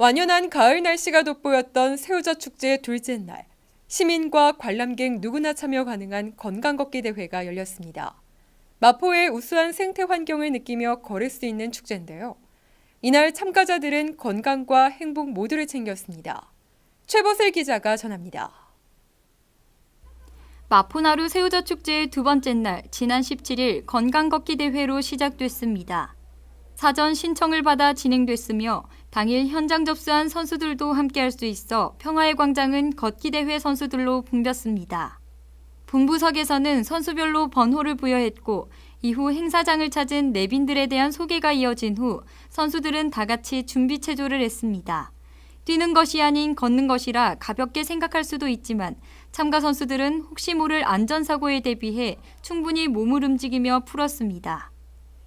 완연한 가을 날씨가 돋보였던 새우젓 축제 둘째 날. 시민과 관람객 누구나 참여 가능한 건강 걷기 대회가 열렸습니다. 마포의 우수한 생태 환경을 느끼며 걸을 수 있는 축제인데요. 이날 참가자들은 건강과 행복 모두를 챙겼습니다. 최보슬 기자가 전합니다. 마포나루 새우젓 축제의 두 번째 날 지난 17일 건강 걷기 대회로 시작됐습니다. 사전 신청을 받아 진행됐으며 당일 현장 접수한 선수들도 함께할 수 있어 평화의 광장은 걷기 대회 선수들로 붐볐습니다. 분부석에서는 선수별로 번호를 부여했고 이후 행사장을 찾은 내빈들에 대한 소개가 이어진 후 선수들은 다 같이 준비 체조를 했습니다. 뛰는 것이 아닌 걷는 것이라 가볍게 생각할 수도 있지만 참가 선수들은 혹시 모를 안전사고에 대비해 충분히 몸을 움직이며 풀었습니다.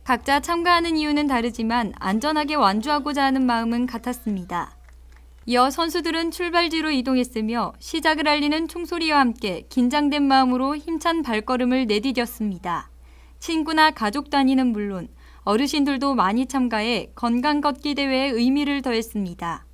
각자 참가하는 이유는 다르지만 안전하게 완주하고자 하는 마음은 같았습니다. 이어 선수들은 출발지로 이동했으며 시작을 알리는 총소리와 함께 긴장된 마음으로 힘찬 발걸음을 내디뎠습니다. 친구나 가족 단위는 물론 어르신들도 많이 참가해 건강 걷기 대회의 의미를 더했습니다.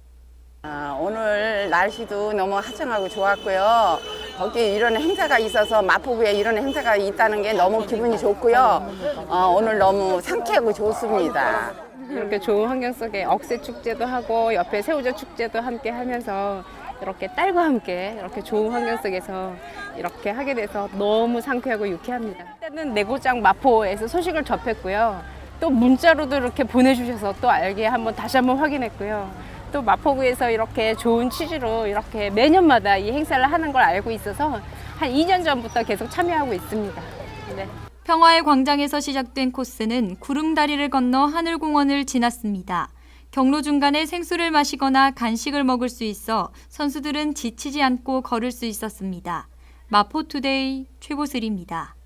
아, 오늘 날씨도 너무 화창하고 좋았고요. 거기 이런 행사가 있어서 마포구에 이런 행사가 있다는 게 너무 기분이 좋고요. 어, 오늘 너무 상쾌하고 좋습니다. 이렇게 좋은 환경 속에 억새 축제도 하고 옆에 새우젓 축제도 함께 하면서 이렇게 딸과 함께 이렇게 좋은 환경 속에서 이렇게 하게 돼서 너무 상쾌하고 유쾌합니다. 일단은 내고장 마포에서 소식을 접했고요. 또 문자로도 이렇게 보내주셔서 또 알게 한번 다시 한번 확인했고요. 또 마포구에서 이렇게 좋은 취지로 이렇게 매년마다 이 행사를 하는 걸 알고 있어서 한 2년 전부터 계속 참여하고 있습니다. 네. 평화의 광장에서 시작된 코스는 구름다리를 건너 하늘공원을 지났습니다. 경로 중간에 생수를 마시거나 간식을 먹을 수 있어 선수들은 지치지 않고 걸을 수 있었습니다. 마포투데이 최보슬입니다.